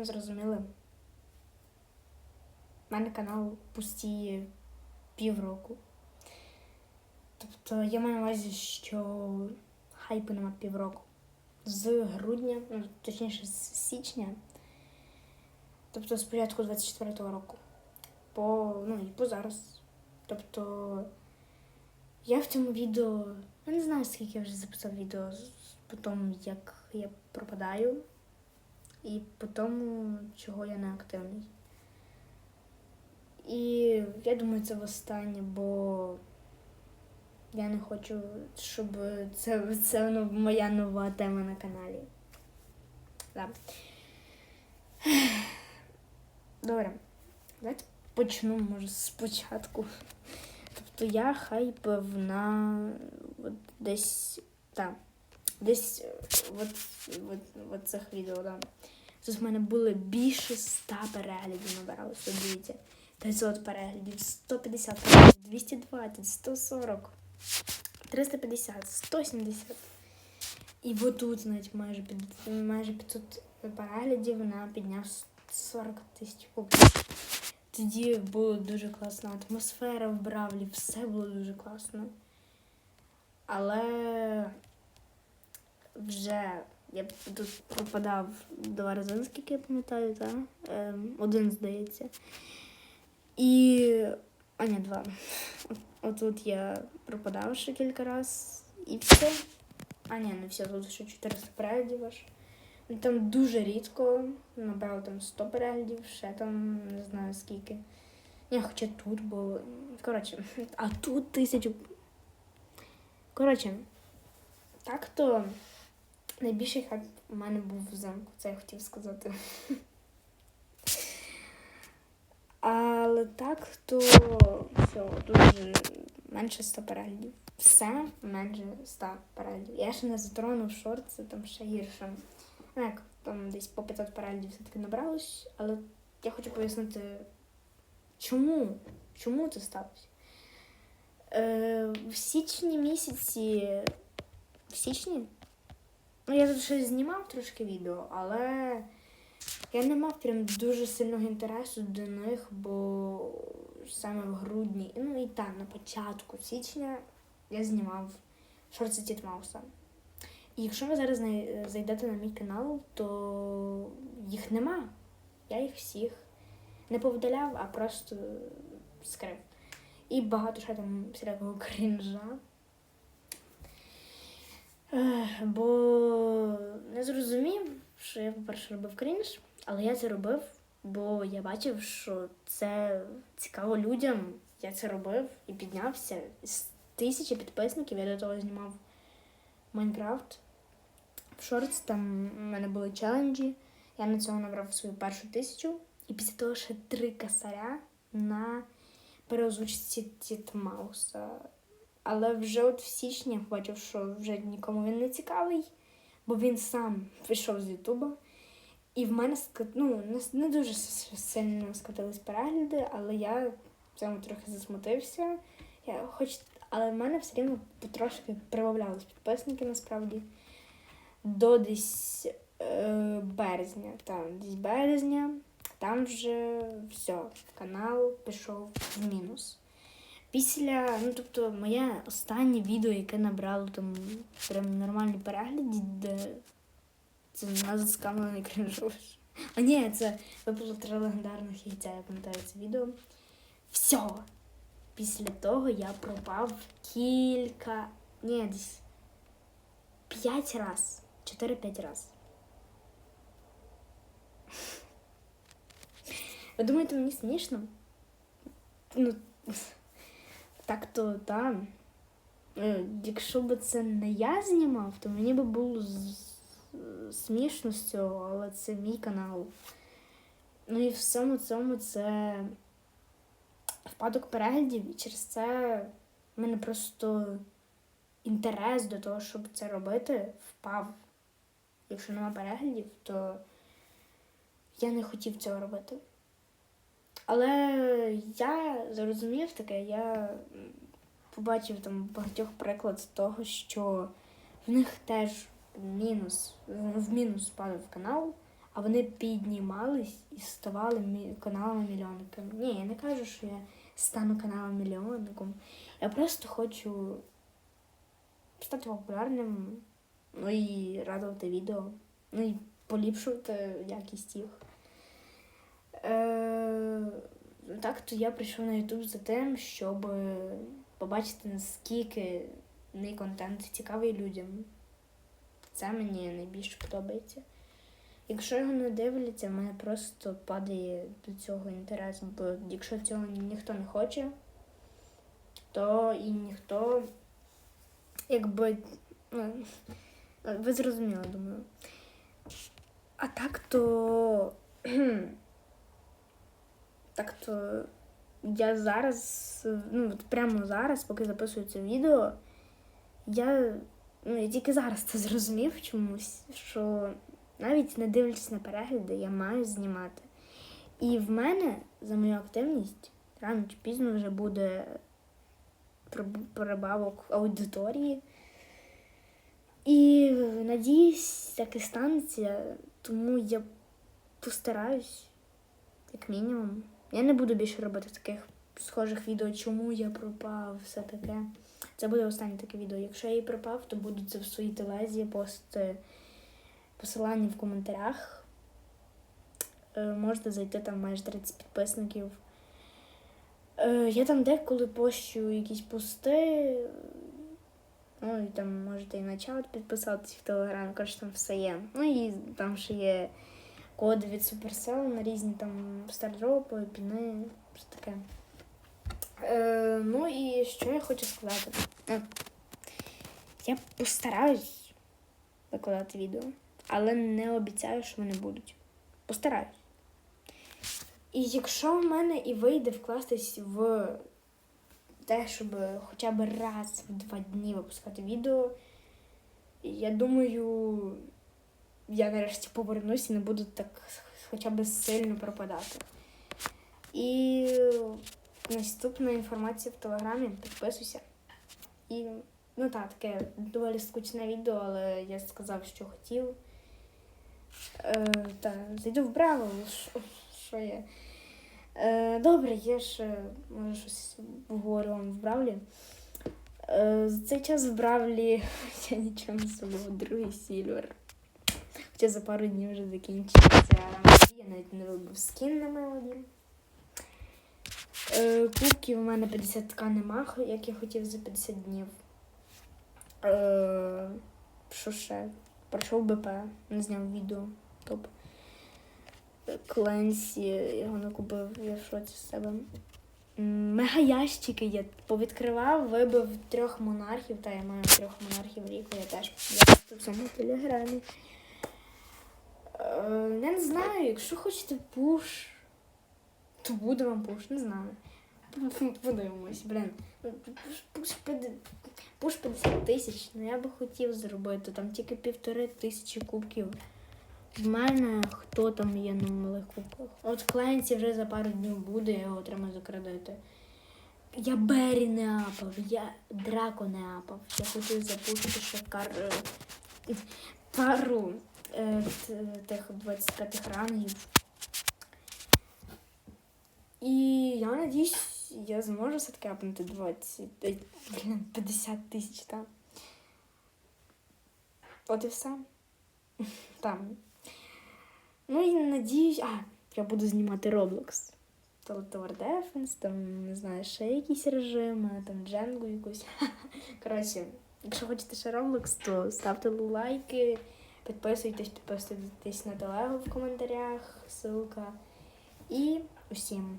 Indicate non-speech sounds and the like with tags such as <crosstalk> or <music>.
не зрозуміли, в мене канал пустіє півроку. Тобто я маю на увазі, що хайпу нема півроку. З грудня, ну, точніше, з січня, тобто з початку 24-го року, по, ну і по зараз. Тобто я в цьому відео, я не знаю, скільки я вже записав відео по тому, як я пропадаю, і по тому, чого я не активний. І я думаю, це востаннє, бо я не хочу, щоб це, це моя нова тема на каналі. Да. Добре, давайте почну, може, спочатку. Тобто я хайпив на от десь, так, десь е, от, от, от цих відео, да. Тут в мене були більше 100 переглядів набиралося, дивіться. 500 переглядів, 150 переглядів, 220, 140, 350, 170. І отут навіть майже, під, майже 500 переглядів на підняв 40 тисяч публіків. Тоді було дуже класно. Атмосфера в Бравлі, все було дуже класно. Але вже я тут пропадав два рази, наскільки я пам'ятаю, так? Ем, один, здається. І. А ні, два. От- Отут я пропадав ще кілька разів. І все. А ні, не все, тут ще 400 переглядів аж. Ну, Там дуже рідко. Набрав там 100 переглядів, ще там не знаю скільки. Ні, хоча тут було. Коротше, а тут тисячу. Коротше, так то найбільший хайп у мене був в замку, це я хотів сказати. <laughs> Але так, то все, дуже менше 100 переглядів. Все менше 100 переглядів. Я ще не затронув шорт, це там ще гірше. Ну, як там десь по 500 переглядів все-таки набралось, але я хочу пояснити, чому? Чому це сталося? Е, в січні місяці. В січні? Ну, я тут щось знімав трошки відео, але я не мав прям дуже сильного інтересу до них, бо саме в грудні, ну і там на початку січня я знімав шорти Тітмауса. І якщо ви зараз зайдете на мій канал, то їх нема. Я їх всіх не повидаляв, а просто скрив. І багато ще там всілякого крінжа. Бо не зрозумів, що я, по-перше, робив крінж, але я це робив, бо я бачив, що це цікаво людям. Я це робив і піднявся. З тисячі підписників я до того знімав Майнкрафт. В шортс там у мене були челенджі. Я на цьому набрав свою першу тисячу. І після того ще три косаря на переозвучці Тітмауса. Але вже от в січні я побачив, що вже нікому він не цікавий, бо він сам пішов з Ютуба. І в мене ну, не, дуже сильно скотились перегляди, але я в цьому трохи засмутився. Я хоч, але в мене все рівно потрошки прибавлялись підписники насправді. До десь е, березня. Там десь березня, там вже все, канал пішов в мінус. Після, ну тобто, моє останнє відео, яке набрало там прям нормальні перегляди, де це назва скамлений кринжовий. А ні, це випало три легендарних яйця, я пам'ятаю це відео. Все. Після того я пропав кілька. Ні, десь п'ять раз. Чотири-п'ять раз. Ви думаєте, мені смішно? Ну, так то там. Якщо б це не я знімав, то мені би було смішно з цього, але це мій канал. Ну і в всьому цьому це впадок переглядів, і через це в мене просто інтерес до того, щоб це робити, впав. Якщо нема переглядів, то я не хотів цього робити. Але я зрозумів таке, я побачив там багатьох приклад з того, що в них теж мінус, в мінус падав канал, а вони піднімались і ставали каналами мільйонниками. Ні, я не кажу, що я стану каналом мільйонником. Я просто хочу стати популярним, ну і радувати відео, ну і поліпшувати якість їх. Е, так, то я прийшов на YouTube за тим, щоб побачити, наскільки мій контент цікавий людям. Це мені найбільше подобається. Якщо його не дивляться, в мене просто падає до цього інтерес, бо якщо цього ніхто не хоче, то і ніхто, якби, ну, ви зрозуміли, думаю. А так то. Так то я зараз, ну от прямо зараз, поки записую це відео, я, ну, я тільки зараз це зрозумів чомусь, що навіть не дивлячись на перегляди, я маю знімати. І в мене за мою активність рано чи пізно вже буде приб- прибавок аудиторії. І надіюсь, так і станеться, тому я постараюсь, як мінімум. Я не буду більше робити таких схожих відео, чому я пропав, все таке. Це буде останнє таке відео. Якщо я і пропав, то буду це в своїй телезі пости посилання в коментарях. Е, можете зайти там майже 30 підписників. Е, я там деколи пощу якісь пости. Ну і там можете і на чат підписатися в Телеграм, коротше, там все є. Ну і там ще є коди від Supercell на різні там стардропи, піни, все таке. Е, ну і що я хочу сказати? Е, Я постараюсь викладати відео, але не обіцяю, що вони будуть. Постараюсь. І якщо в мене і вийде вкластись в те, щоб хоча б раз в два дні випускати відео, я думаю, я нарешті повернусь і не буду так хоча б сильно пропадати. І наступна інформація в телеграмі, підписуйся. І ну так, таке доволі скучне відео, але я сказав, що хотів. Е, та, зайду в Браво, що, є. Е, добре, я ще може щось говорю вам в Бравлі. Е, за цей час в Бравлі <laughs> я нічого не забула, другий сільвер. Хоча за пару днів вже закінчиться. Я навіть не робив скін на мелоді. Е, кубків у мене 50к нема, як я хотів за 50 днів. Е, що ще? Пройшов БП, не зняв відео. Топ. Кленсі, його не купив, я в шоці з себе. М, Мега ящики я повідкривав, вибив трьох монархів, та я маю трьох монархів ріку, я теж я в цьому телеграмі. Е, я не знаю, якщо хочете пуш, то буде вам пуш, не знаю. Подивимось, блін. Пуш, пуш, 50 тисяч, ну я би хотів зробити, там тільки півтори тисячі кубків. В мене хто там є на малих кубках? От клієнтів вже за пару днів буде, я його отримаю за кредити. Я Бері не апав, я Драко не апав. Я хотів запустити ще кар... е, пару тих 25 рангів. І я надіюсь, я зможу все-таки апнути 20, е, блін, 50 тисяч там. От і все. <laughs> Там. Ну і надіюсь, а, я буду знімати Roblox. Tower Defense, там, не знаю, ще якісь режими, там Django якусь. <laughs> Коротше, якщо хочете ще Roblox, то ставте лайки, Підписуйтесь, підписуйтесь на телегу в коментарях, ссылка. І усім.